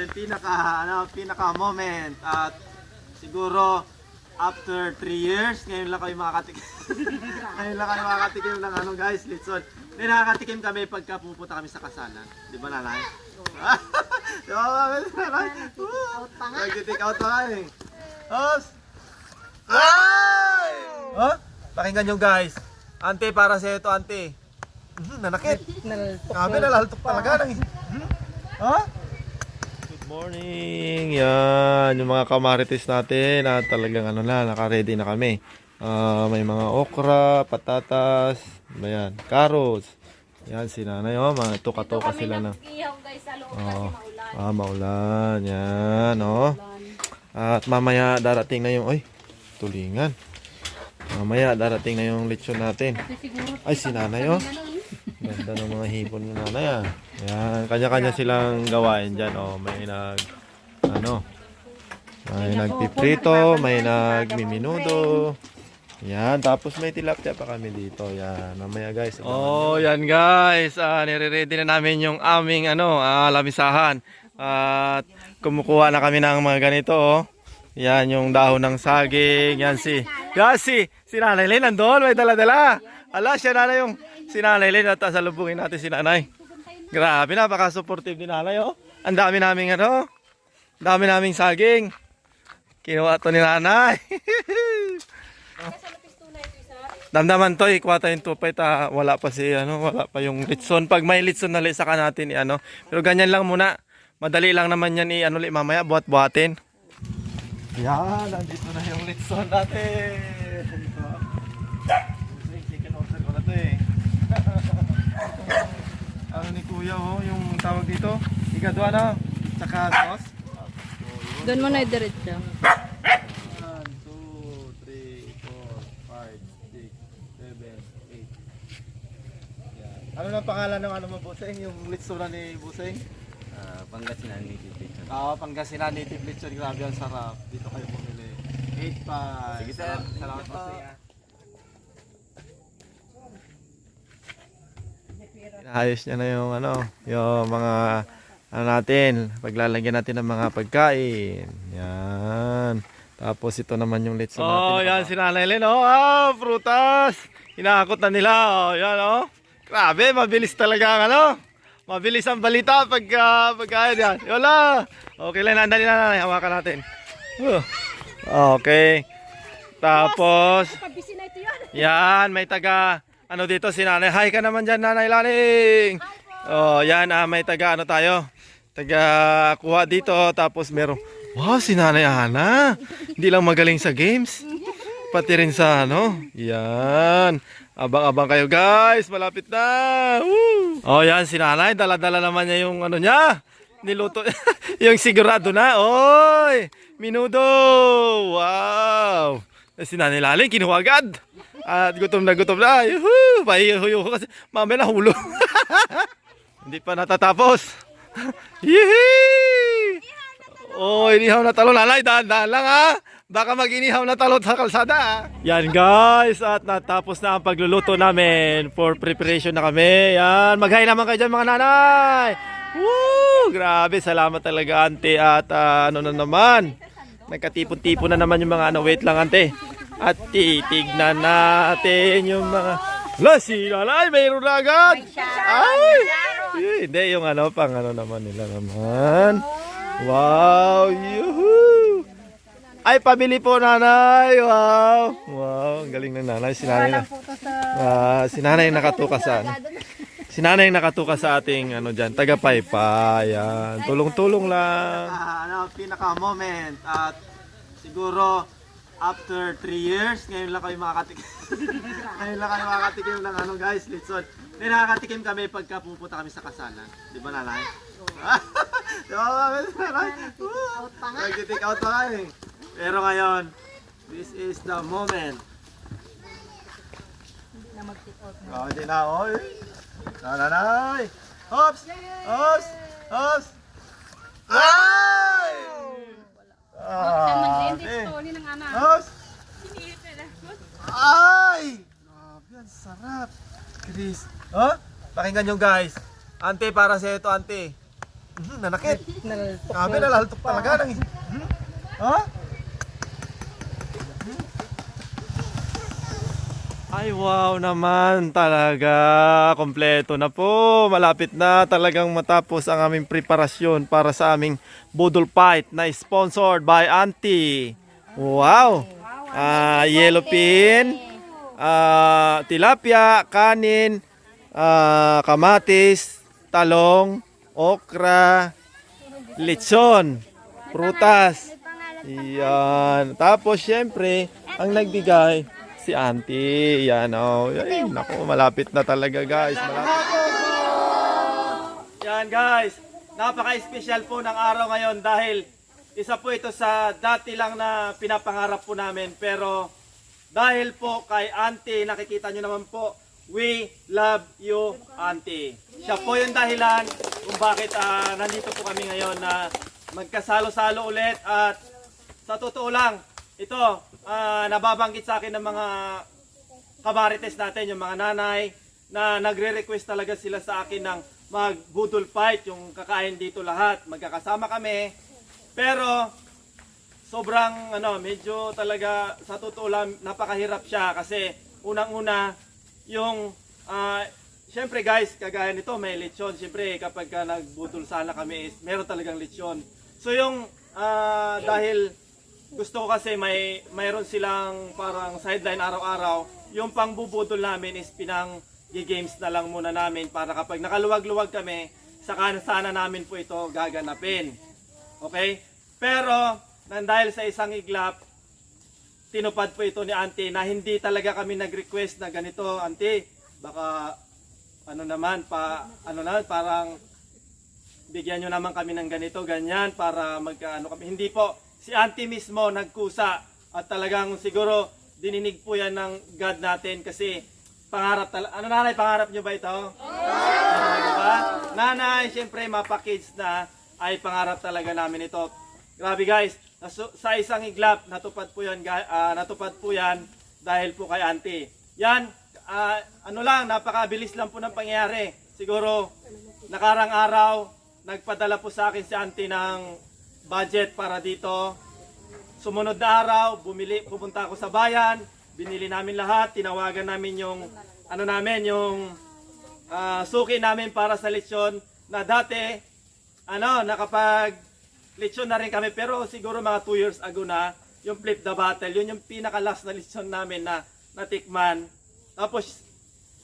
namin pinaka ano, pinaka moment at siguro after 3 years ngayon lang kayo makakatikim. ngayon lang kayo makakatikim ng ano guys, litson. May nakakatikim kami pagka pupunta kami sa kasalan. Di ba nanay? Di ba? Nanay? Nag-take out pa nga eh. Ops! Ay! Oh, pakinggan nyo guys. Ante, para sa ito, ante. Mhm, nanakit. Nalaltok Kami nalaltok talaga. Nang... Morning. Yan, yung mga kamarites natin na talagang ano na, naka-ready na kami. Ah, may mga okra, patatas, ayan, carrots. Yan, si nanay, oh, mga tuka-tuka sila na. Guys sa loob Oo. kasi maulan. Ah, maulan. Yan, oh. At mamaya darating na yung, oy, tulingan. Mamaya darating na yung lechon natin. Ay, si nanay, oh. Ganda ng mga hipon ni nanay, ah. Yan, kanya-kanya silang gawain dyan, oh. May nag, ano, may nagpiprito, may nagmiminudo. Yan, tapos may tilapia pa kami dito. Yan, mamaya guys. Oh, yan guys. Ah, nire-ready na namin yung aming ano, ah, lamisahan. At kumukuha na kami ng mga ganito, oh. Yan yung dahon ng saging. Yan si, yan si, si Nanay Lynn nandun. May dala-dala. Ala, siya na yung si Nanay Lynn. At salubungin natin si Nanay. Grabe, napaka-supportive ni Nanay, oh. Ang dami naming ano, ang dami naming saging. Kinuha to ni Nanay. Damdaman to, ikuha tayong tupay ta wala pa si ano, wala pa yung litson. Pag may litson na saka natin i ano. Pero ganyan lang muna. Madali lang naman yan i ano li mamaya buhat-buhatin. Yan, nandito na yung litson natin. Chicken order ko na to eh. Ano ni kuya oh, yung tawag dito? Igadwa na. Tsaka sauce. Doon mo na diretso. 1, 2, 3, 4, 5, 6, 7, 8. Yan. Ano na pangalan ng ano mo, Buseng? Yung litsura ni Buseng? Ah, Pangasinan Native Picture. Oo, Pangasinan Native Lechon. Grabe ang sarap. Dito kayo bumili. 8 Sige sir, Salamat po. po. Ayos niya na yung ano, yung mga ano natin, paglalagyan natin ng mga pagkain. Yan. Tapos ito naman yung litson natin. Oh, yan si Nanay Len. Oh, ah, prutas. Hinakot na nila. Oh, yan oh. Grabe, mabilis talaga ang ano. Mabilis ang balita pag uh, pagkain yan. Yola. Okay lang, nandali na nanay. Hawakan natin. Uh, Okay. Tapos, yan, may taga, ano dito si nanay. Hi ka naman dyan, nanay Laling. Oh, yan, ah, may taga, ano tayo. Taga kuha dito, tapos meron, wow, si nanay Ana. Hindi lang magaling sa games. Pati rin sa ano. Yan. Abang-abang kayo guys, malapit na. Woo! Oh, yan si nanay, dala-dala naman niya yung ano niya. Niluto, yung sigurado na. Oy, minudo. Wow. Eh, Si nanay Laling, kinuha agad. At gutom na gutom na. Yuhu! Pahihuyo ko kasi mamaya nahulog. Hindi pa natatapos. Yehey! Oh, inihaw na talon. Lalay, dahan-dahan lang ha. Baka mag-inihaw na talon sa kalsada ha. Yan guys, at natapos na ang pagluluto namin. For preparation na kami. Yan, mag-hi naman kayo dyan mga nanay. Woo! Grabe, salamat talaga ante. At ah, ano na naman, nagkatipon-tipon na naman yung mga ano. Wait lang ante. At titignan natin yung mga... Wala, si nanay, mayroon na agad. Ay! Hindi, yung ano, pang ano naman nila naman. Wow! Yuhu! Ay, pabili po nanay! Wow! Wow, ang galing ng nanay. Si nanay na. Ah, si nanay nakatuka sa ano. Si nanay nakatuka sa ating ano diyan, taga Paypa. Yan. Tulong-tulong lang. ano, pinaka moment at siguro after 3 years, ngayon lang kayo makakatikim. ngayon lang kayo makakatikim ng ano guys, litson. May nakakatikim kami pagka pupunta kami sa kasalan. Di ba nanay? Di ba mami? Out. Nag-take out pa nga eh. Pero ngayon, this is the moment. Na mag-take-out na. Oh, di na, oy. Nananay! Hops! Hops! Hops! Ay! Saan mag-end Ah, story ng anak? Hops! Ay! Grabe, ang sarap. Chris. Oh, pakinggan nyo guys. Ante, para sa ito, ante. Mhm, nanakit. Sabi nalaltok talaga ng... Hmm? Ha? Ay wow naman talaga. Kompleto na po. Malapit na talagang matapos ang aming preparasyon para sa aming Budol Fight na sponsored by Auntie. Wow. Ah, yellow pin, ah, tilapia, kanin, ah, kamatis, talong, okra, lechon, prutas. Yan. Tapos syempre, ang nagbigay si Auntie. Yan oh. Ay, naku, malapit na talaga guys. Malapit. Yan guys. Napaka-special po ng araw ngayon dahil isa po ito sa dati lang na pinapangarap po namin. Pero dahil po kay Auntie, nakikita nyo naman po, we love you Auntie. Siya po yung dahilan kung bakit ah, nandito po kami ngayon na magkasalo-salo ulit at sa totoo lang, ito, ah, nababanggit sa akin ng mga kabarites natin, yung mga nanay, na nagre-request talaga sila sa akin ng mag-budol fight, yung kakain dito lahat, magkakasama kami. Pero, sobrang, ano, medyo talaga, sa totoo lang, napakahirap siya kasi, unang-una, yung, ah, Siyempre guys, kagaya nito may lechon. Siyempre kapag ka nagbudol sana kami is meron talagang lechon. So yung ah, dahil gusto ko kasi may mayroon silang parang sideline araw-araw, yung pangbubudol namin is pinang games na lang muna namin para kapag nakaluwag-luwag kami, saka na sana namin po ito gaganapin. Okay? Pero dahil sa isang iglap, tinupad po ito ni Auntie na hindi talaga kami nag-request na ganito, Auntie, baka ano naman pa ano naman parang bigyan nyo naman kami ng ganito ganyan para magkaano kami hindi po si auntie mismo nagkusa at talagang siguro dininig po yan ng God natin kasi pangarap talaga ano nanay pangarap nyo ba ito? Oo! diba? Nanay, syempre mapa-kids na ay pangarap talaga namin ito. Grabe guys, sa isang iglap natupad po yan, ah, natupad po yan dahil po kay auntie. Yan, ah, ano lang, napakabilis lang po ng pangyayari. Siguro, nakarang araw, nagpadala po sa akin si auntie ng budget para dito. Sumunod na araw, bumili, pupunta ako sa bayan, binili namin lahat, tinawagan namin yung, ano namin, yung ah, suki namin para sa lechon na dati, ano, nakapag lechon na rin kami, pero siguro mga 2 years ago na, yung flip the battle, yun yung pinaka-last na lechon namin na natikman. Tapos,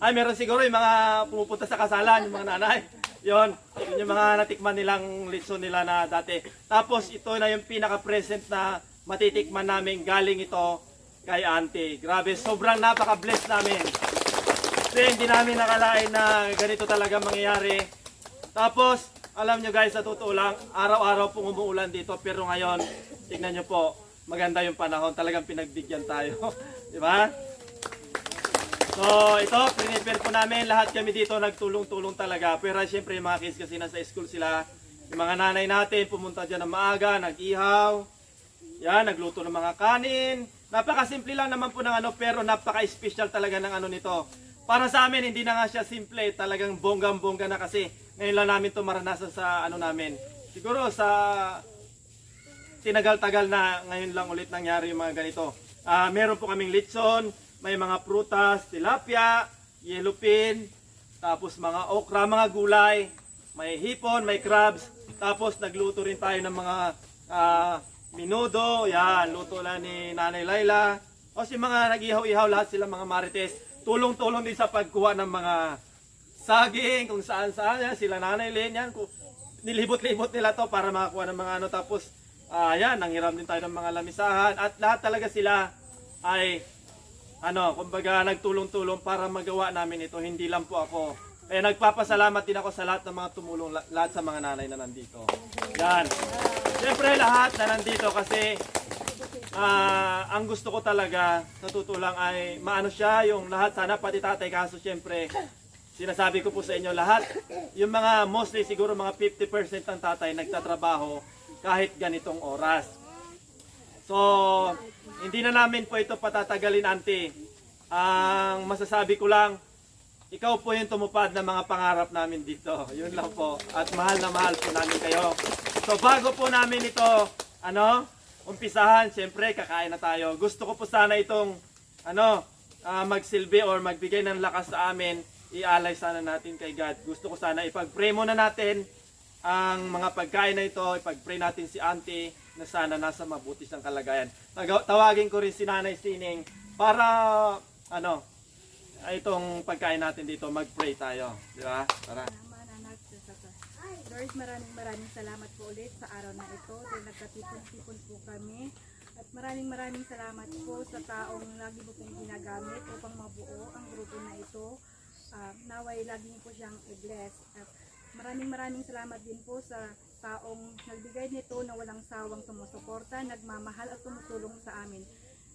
ay meron siguro yung mga pumupunta sa kasalan, yung mga nanay. Yon, yun yung mga natikman nilang lechon nila na dati. Tapos ito na yung pinaka-present na matitikman namin galing ito kay auntie. Grabe, sobrang napaka-bless namin. Kasi hindi namin nakalain na ganito talaga mangyayari. Tapos, alam nyo guys, sa totoo lang, araw-araw pong umuulan dito. Pero ngayon, tignan nyo po, maganda yung panahon. Talagang pinagbigyan tayo. Di ba? So, ito, prepare po namin. Lahat kami dito nagtulong-tulong talaga. Pero siyempre, yung mga kids kasi nasa school sila. Yung mga nanay natin, pumunta dyan ng maaga, nag-ihaw. Yan, nagluto ng mga kanin. Napakasimple lang naman po ng ano, pero napaka-special talaga ng ano nito. Para sa amin, hindi na nga siya simple. Talagang bonggang-bongga na kasi. Ngayon lang namin ito maranasan sa ano namin. Siguro sa tinagal-tagal na ngayon lang ulit nangyari yung mga ganito. Ah, meron po kaming litson, may mga prutas, tilapia, yellow pin, tapos mga okra, mga gulay, may hipon, may crabs, tapos nagluto rin tayo ng mga ah, minudo, yan, luto na ni Nanay Laila. O si mga nag-ihaw-ihaw, lahat sila mga marites, tulong-tulong din sa pagkuha ng mga saging, kung saan-saan yan, sila Nanay Len, yan, nilibot-libot nila to para makakuha ng mga ano, tapos, ah yan, nanghiram din tayo ng mga lamisahan, at lahat talaga sila ay ano, kumbaga nagtulong-tulong para magawa namin ito. Hindi lang po ako. Eh, nagpapasalamat din ako sa lahat ng mga tumulong, la- lahat sa mga nanay na nandito. Yan. Siyempre lahat na nandito kasi ah, ang gusto ko talaga, sa totoo ay maano siya, yung lahat sana pati tatay kaso siyempre sinasabi ko po sa inyo lahat, yung mga mostly siguro mga 50% ng tatay nagtatrabaho kahit ganitong oras. So, hindi na namin po ito patatagalin, ante. Ang masasabi ko lang, ikaw po yung tumupad ng mga pangarap namin dito. Yun lang po. At mahal na mahal po namin kayo. So bago po namin ito, ano, umpisahan, siyempre kakain na tayo. Gusto ko po sana itong, ano, ah, magsilbi or magbigay ng lakas sa amin. Ialay sana natin kay God. Gusto ko sana ipag-pray muna natin ang mga pagkain na ito. Ipag-pray natin si Auntie na sana nasa mabuti siyang kalagayan. Tawagin ko rin si Nanay Sining para, ano, itong pagkain natin dito, mag-pray tayo. Di ba? Tara. Lord, maraming maraming salamat po ulit sa araw na ito dahil nagkatipon-tipon po kami. At maraming maraming salamat po sa taong lagi mo pong ginagamit upang mabuo ang grupo na ito. Ah, naway lagi po siyang i-bless. At maraming maraming salamat din po sa taong nagbigay nito na walang sawang sumusuporta, nagmamahal at tumutulong sa amin.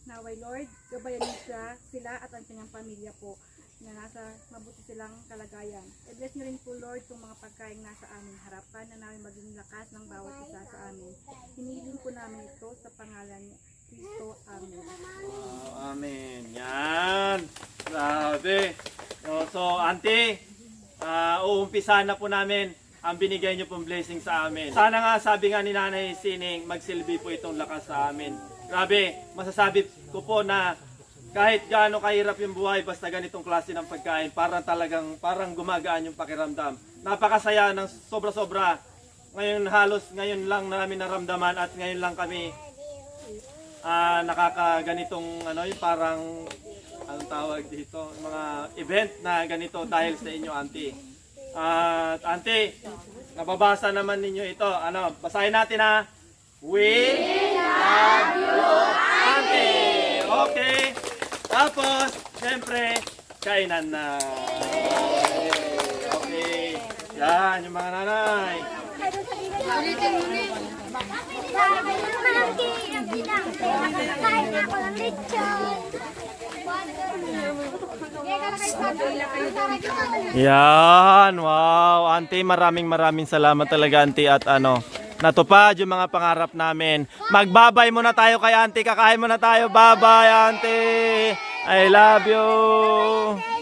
Naway Lord, gabayan siya, sila at ang kanyang pamilya po na nasa mabuti silang kalagayan. I-bless niyo rin po Lord itong mga pagkain nasa aming harapan na namin maging lakas ng bawat isa sa amin. Hinihiling po namin ito sa pangalan ni Kristo. Amen. Oh, amen. Yan. Grabe. Oh, so, auntie, uh, uumpisahan na po namin ang binigay niyo pong blessing sa amin. Sana nga, sabi nga ni Nanay Sining, magsilbi po itong lakas sa amin. Grabe, masasabi ko po na kahit gaano kahirap yung buhay, basta ganitong klase ng pagkain, parang talagang, parang gumagaan yung pakiramdam. Napakasaya ng sobra-sobra. Ngayon halos, ngayon lang namin naramdaman at ngayon lang kami ah nakakaganitong ano yung parang anong tawag dito mga event na ganito dahil sa inyo auntie. At auntie, nababasa naman ninyo ito. Ano, basahin natin ha. We love you, auntie. Okay. Tapos, siyempre, kainan na. Okay. Yan, yung mga nanay. Yan, wow. Auntie, maraming maraming salamat talaga, auntie. At ano, natupad yung mga pangarap namin. Magbabay muna tayo kay auntie. Kakain muna tayo. Bye-bye, auntie. I love you.